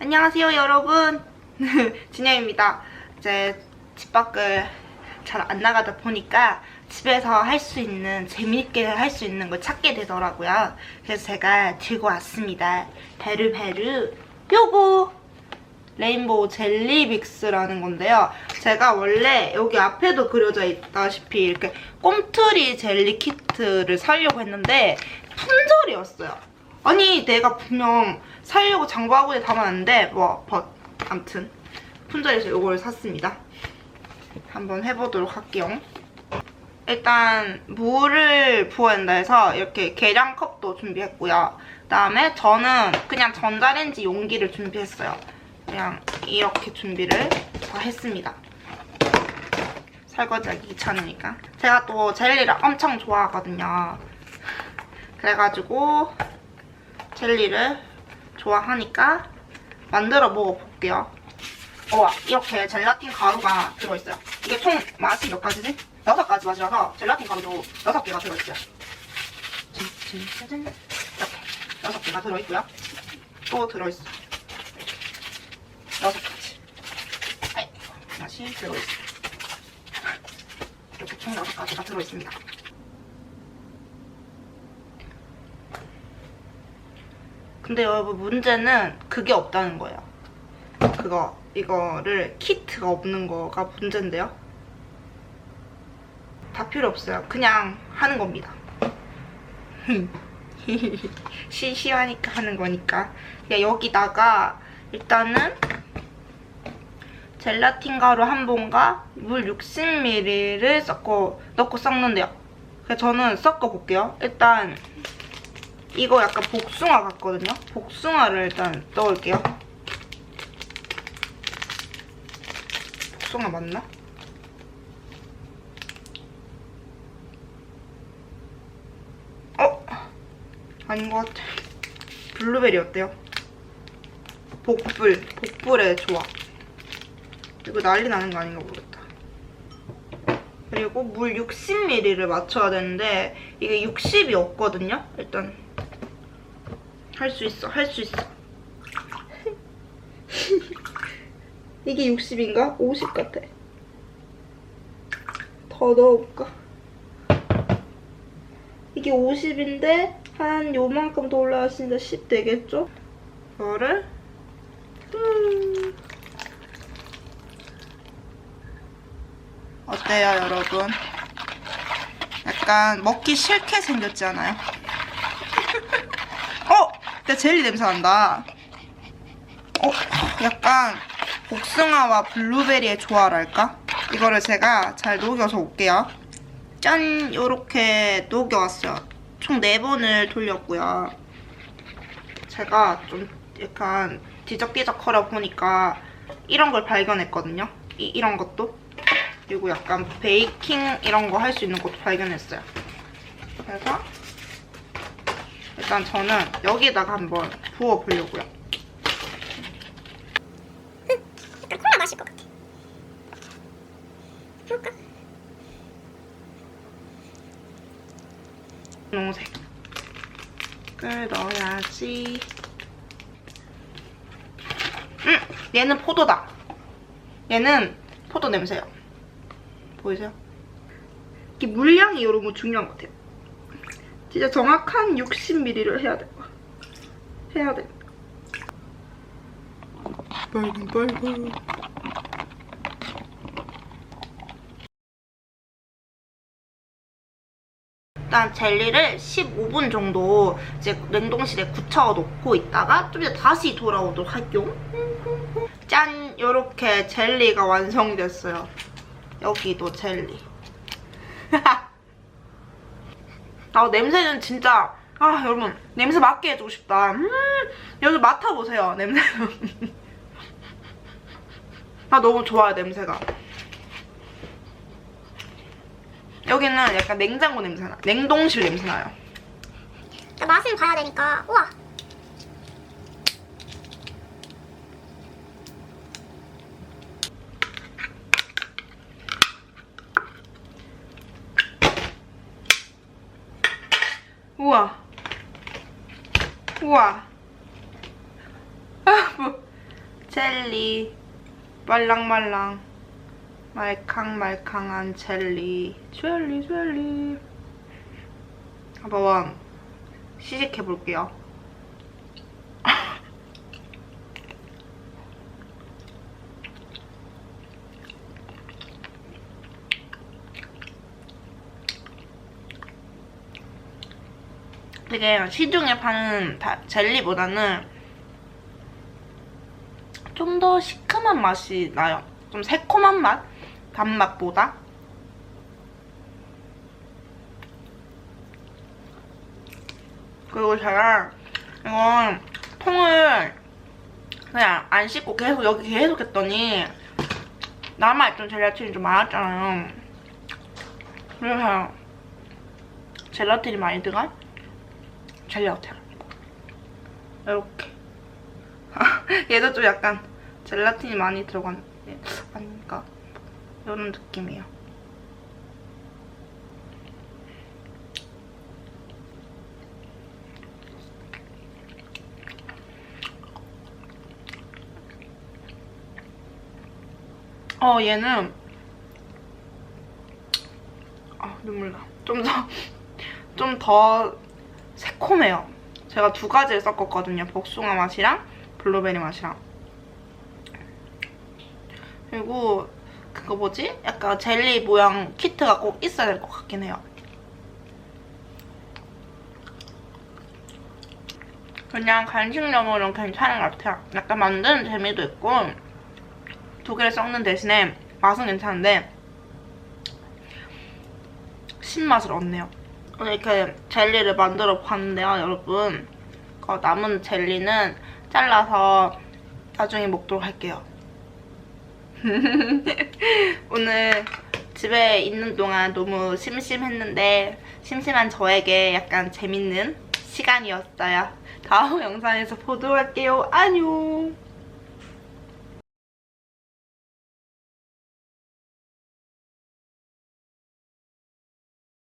안녕하세요 여러분. 진영입니다. 이제 집 밖을 잘 안 나가다 보니까 집에서 할 수 있는 재밌게 할 수 있는 걸 찾게 되더라고요. 그래서 제가 들고 왔습니다. 베르베르 요거 레인보우 젤리 빅스라는 건데요. 제가 원래 여기 앞에도 그려져 있다시피 이렇게 꼼투리 젤리 키트를 사려고 했는데 품절이었어요 아니 내가 분명 살려고 장바구니에 담아놨는데 뭐 벗. 암튼 품절에서 이걸 샀습니다. 한번 해보도록 할게요. 일단 물을 부어야 된다 해서 이렇게 계량컵도 준비했고요. 그다음에 저는 그냥 전자레인지 용기를 준비했어요. 그냥 이렇게 준비를 다 했습니다. 설거지하기 귀찮으니까. 제가 또 젤리를 엄청 좋아하거든요. 그래가지고 젤리를 좋아하니까 만들어 먹어볼게요. 우와, 이렇게 젤라틴 가루가 들어있어요. 이게 총 맛이 몇 가지지? 여섯 가지 맛이라서 젤라틴 가루도 여섯 개가 들어있어요. 짜잔. 이렇게 여섯 개가 들어있고요. 또 들어있어. 여섯 가지. 아이, 맛이 들어있어요. 이렇게 총 여섯 가지가 들어있습니다. 근데 여러분 문제는 그게 없다는 거예요. 그거 이거를 키트가 없는 거가 문제인데요. 다 필요 없어요. 그냥 하는 겁니다. 시시하니까 하는 거니까. 그냥 여기다가 일단은 젤라틴 가루 한 봉과 물 60ml를 섞어 넣고 섞는데요. 저는 섞어 볼게요. 일단 이거 약간 복숭아 같거든요? 복숭아를 일단 넣을게요. 복숭아 맞나? 어? 아닌 것 같아. 블루베리 어때요? 복불. 복불의 조합. 이거 난리 나는 거 아닌가 모르겠다. 그리고 물 60ml를 맞춰야 되는데 이게 60이 없거든요? 일단 할 수 있어, 할 수 있어. 이게 60인가? 50 같아. 더 넣어볼까? 이게 50인데 한 요만큼 더 올라왔으니까 10 되겠죠? 이거를 음. 어때요, 여러분? 약간 먹기 싫게 생겼지 않아요? 어! 내 젤리 냄새 난다. 어, 약간 복숭아와 블루베리의 조화랄까? 이거를 제가 잘 녹여서 올게요. 짠! 요렇게 녹여왔어요. 총 4번을 돌렸고요. 제가 좀 약간 뒤적뒤적거려 보니까 이런 걸 발견했거든요. 이, 이런 것도. 그리고 약간 베이킹 이런 거 할 수 있는 것도 발견했어요. 그래서 일단 저는 여기다가 한번 부어보려고요. 약간 콜라 마실 것 같아. 볼까? 녹색을 넣어야지. 음! 얘는 포도다. 얘는 포도 냄새요. 보이세요? 이게 물량이 이런 거 중요한 것 같아요. 진짜 정확한 60ml를 해야 돼. 해야 돼. 빨간 빨간. 일단 젤리를 15분 정도 이제 냉동실에 굳혀 놓고 있다가 좀 이따 다시 돌아오도록 할게요. 짠! 이렇게 젤리가 완성됐어요. 여기도 젤리. 아 냄새는 진짜 아 여러분 냄새 맡게 해주고 싶다. 음, 여기 맡아보세요 냄새. 아 너무 좋아요 냄새가. 여기는 약간 냉장고 냄새나. 냉동실 냄새나요. 그러니까 맛을 봐야 되니까. 우와. 우와. 우와. 아, 뭐. 젤리 말랑말랑 말캉말캉한 젤리 젤리 젤리 한번 시식해 볼게요. 되게 시중에 파는 다- 젤리보다는 좀 더 시큼한 맛이 나요. 좀 새콤한 맛? 단맛보다. 그리고 제가 이건 통을 그냥 안 씻고 계속 여기 계속 했더니 남아있던 젤라틴이 좀 많았잖아요. 그래서 젤라틴이 많이 들어간 같아요. 이렇게. 얘도 좀 약간 젤라틴이 많이 들어간 예, 아닌가 이런 느낌이에요. 어 얘는 아 눈물 나. 좀 더 좀더 새콤해요. 제가 두 가지를 섞었거든요. 복숭아 맛이랑 블루베리 맛이랑. 그리고 그거 뭐지? 약간 젤리 모양 키트가 꼭 있어야 될 것 같긴 해요. 그냥 간식용으로는 괜찮은 것 같아요. 약간 만드는 재미도 있고 두 개를 섞는 대신에 맛은 괜찮은데 신맛을 얻네요. 이렇게 젤리를 만들어 봤는데요, 여러분. 그 남은 젤리는 잘라서 나중에 먹도록 할게요. 오늘 집에 있는 동안 너무 심심했는데 심심한 저에게 약간 재밌는 시간이었어요. 다음 영상에서 보도록 할게요. 안녕.